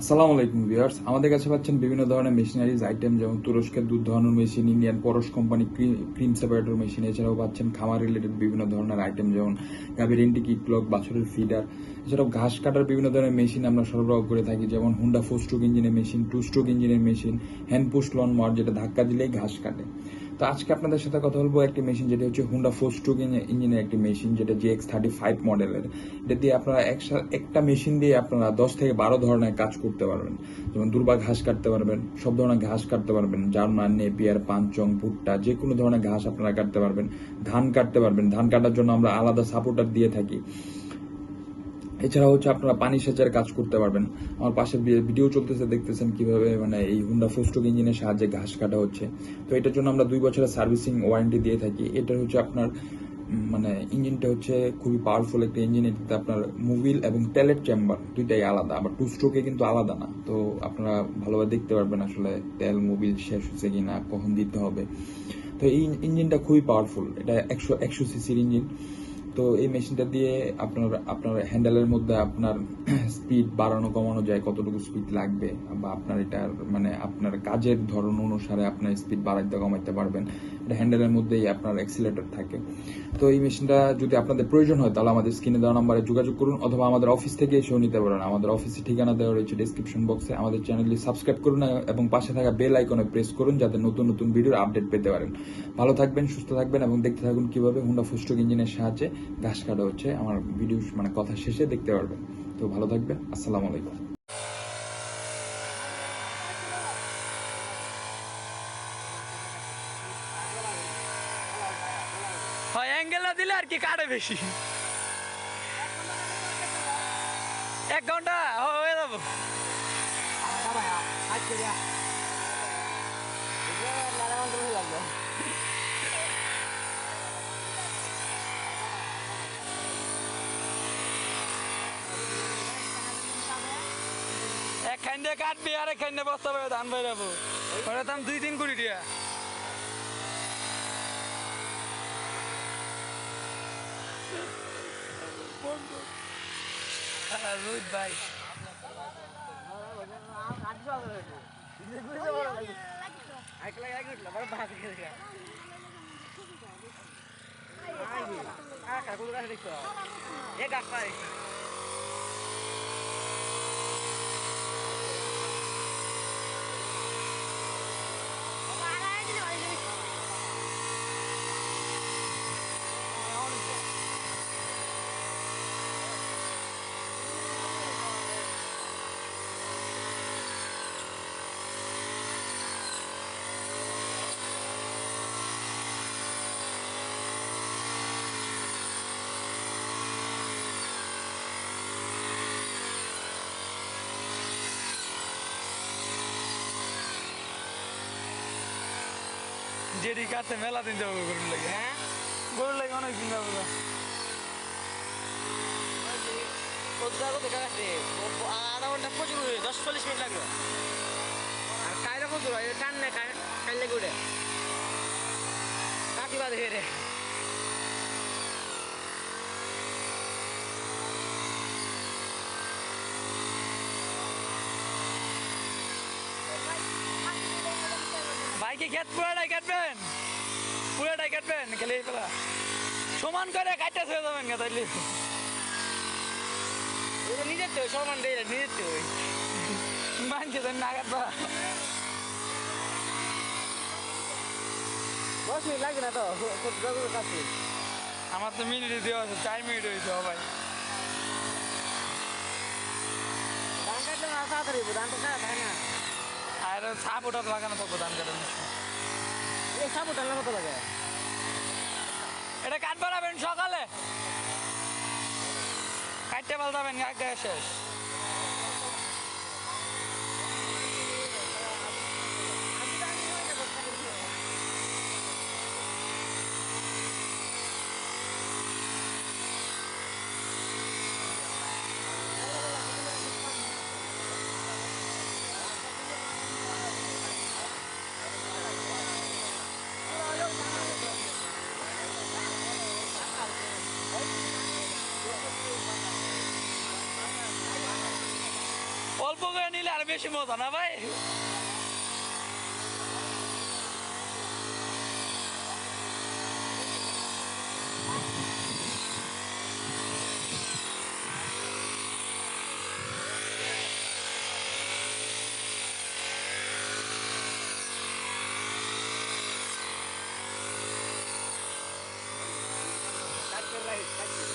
আসসালামু আলাইকুম ভিউয়ার্স। আমাদের কাছে পাচ্ছেন বিভিন্ন ধরনের মেশিনারিজ, আইটেম যেমন তুরস্কের দুধ ধরানোর machine, Indian Porosh company cream separator machine, এছাড়াও পাচ্ছেন খামার রিলেটেড বিভিন্ন ধরনের আইটেম যেমন গাভীর এন্টি কিট ব্লক বাছুরের ফিডার, এছাড়াও ঘাস কাটার বিভিন্ন ধরনের মেশিন আমরা সরবরাহ করে থাকি, যেমন হুন্ডা ফোর স্ট্রোক ইঞ্জিনের মেশিন, টু স্ট্রোক ইঞ্জিনের machine, hand push lawn mower, যেটা ধাক্কা দিলেই ঘাস কাটে। তো আজকে আপনাদের সাথে কথা বলব একটি মেশিন যেটা হচ্ছে হুন্ডা ফোর স্ট্রোক ইঞ্জিনের একটি মেশিন যেটা জিএক্স থার্টি ফাইভ মডেলের এটা দিয়ে আপনারা একসা- একটা মেশিন দিয়ে আপনারা দশ থেকে বারো ধরনের কাজ করতে পারবেন। যেমন দুর্বা ঘাস কাটতে পারবেন, সব ধরনের ঘাস কাটতে পারবেন। জার্মান, নেপিয়ার, পাঞ্চং, ভুট্টা, যে কোনো ধরনের ঘাস আপনারা কাটতে পারবেন। ধান কাটতে পারবেন। ধান কাটার জন্য আমরা আলাদা সাপোর্টার দিয়ে থাকি। এছাড়া হচ্ছে আপনারা পানি সেচের কাজ করতে পারবেন। আমার পাশে ভিডিও চলতেছে, দেখতেছেন কীভাবে মানে এই হুন্ডা ফোস্টক ইঞ্জিনের সাহায্যে ঘাস কাটা হচ্ছে। তো এটার জন্য আমরা দুই বছরের সার্ভিসিং ওয়ারেন্টি দিয়ে থাকি। এটা হচ্ছে আপনার মানে ইঞ্জিনটা হচ্ছে খুবই পাওয়ারফুল একটা ইঞ্জিন এটাতে আপনার মুভিল এবং প্যালেট চেম্বার দুইটাই আলাদা, আবার টু স্ট্রোকে কিন্তু আলাদা না। তো আপনারা ভালোভাবে দেখতে পারবেন আসলে তেল মুভিল শেষ হচ্ছে কিনা, কখন দিতে হবে। তো এই ইঞ্জিনটা খুবই পাওয়ারফুল এটা একশো একশো সিসির ইঞ্জিন তো এই মেশিনটা দিয়ে আপনার আপনার হ্যান্ডেলের মধ্যে আপনার স্পিড বাড়ানো, কমানো যায়, কতটুকু স্পিড লাগবে বা আপনার এটা মানে আপনার কাজের ধরন অনুসারে আপনার স্পিড বাড়াইতে, কমাইতে পারবেন। এটা হ্যান্ডেলের মধ্যেই আপনার অ্যাক্সিলেটর থাকে। তো এই মেশিনটা যদি আপনাদের প্রয়োজন হয়, তাহলে আমাদের স্ক্রিনে দেওয়া নাম্বারে যোগাযোগ করুন অথবা আমাদের অফিস থেকে এসেও নিতে পারেন। আমাদের অফিসের ঠিকানা দেওয়া রয়েছে ডিসক্রিপশন বক্সে আমাদের চ্যানেলটি সাবস্ক্রাইব করুন এবং পাশে থাকা বেল আইকনে প্রেস করুন যাতে নতুন নতুন ভিডিওর আপডেট পেতে পারেন। ভালো থাকবেন, সুস্থ থাকবেন, এবং দেখতে থাকুন কীভাবে হুন্ডা ফুস্টক ইঞ্জিনের সাহায্যে ঘাস কাটা হচ্ছে আমার ভিডিও মানে কথা শেষে দেখতে পারবেন তো ভালো থাকবে আসসালামু আলাইকুম। হয় অ্যাঙ্গেল না দিলে আর কি কাটে বেশি। এক ঘণ্টা হয়ে যাব। একখান দিয়ে কাটবি আর একখান দিয়ে বস্তা পাবে ধান পাই যাব ওটা দাম দুই তিন কোটি টিয়া রোহিত ভাই যেটি কাছে মেলা দিন যাব গরুর লাগে। হ্যাঁ? গরুর লাগে অনেক দিন যাব আধা ঘণ্টা প্রচুর দশ চল্লিশ মিনিট লাগল আর কায়দা প্রচুর টান নেই কাইলে করে কাটি বাদ রে ভাইকে খেত? পুরাটাই কাটবেন? পুরাটাই কাটবেন? খেলে পেলা। সমান করে কাটতে হয়ে যাবেন গা তাইলে। নিজের তো সমান দিয়ে নিজের তো। মানছে তো না কাটবা দশ মিনিট লাগবে না তো? কাছে আমার তো মিনিট দেওয়া আছে চার মিনিট হয়েছে ভাই। ধান কাটলে না তাড়াতাড়ি ছাড়া থাকে না। আর সাপ ওটা লাগানো থাকব ধান কাটার। এই সাপোর্ট আনলে কত লাগে? এটা কাট বাড়াবেন সকালে। কাটতে পাল্টাবেন আগে শেষ। করে নিলে আর বেশি মজা না ভাই? রাইট কাটতে